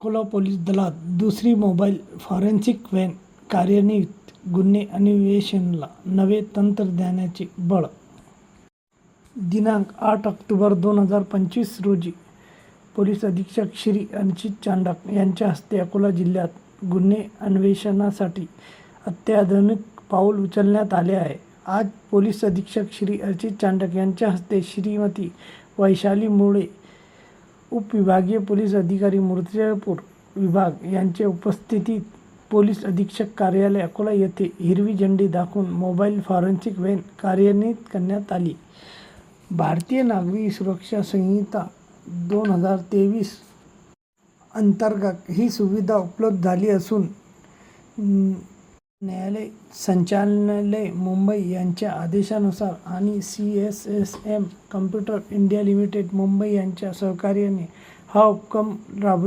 Akola police दलात दुसरी mobile forensic van कार्यान्वित गुन्हे अन्वेषणला नवे तंत्रज्ञानाचे बळ. दिनांक आठ ऑक्टोबर दोन हजार पंचवीस रोजी पोलीस अधीक्षक श्री अनुचित चांडक यांच्या हस्ते अकोला जिल्ह्यात गुन्हे अन्वेषणासाठी अत्याधुनिक पाऊल उचलण्यात आले आहे. आज पोलीस अधीक्षक श्री अर्चित चांडक यांच्या हस्ते श्रीमती वैशाली मुळे उपविभागीय पोलीस अधिकारी मूर्तिजापूर विभाग यांच्या उपस्थितीत पोलीस अधीक्षक कार्यालय अकोला येथे हिरवी झेंडी दाखवून मोबाईल फॉरेन्सिक व्हॅन कार्यान्वित करण्यात आली. भारतीय नागरी सुरक्षा संहिता दोन हजार तेवीस अंतर्गत ही सुविधा उपलब्ध झाली असून न्यायालय संचालनालय मुंबई यांच्या आदेशानुसार आणि C S S M computer India limited Mumbai यांच्या सहकार्याने हा उपक्रम राबविण्यात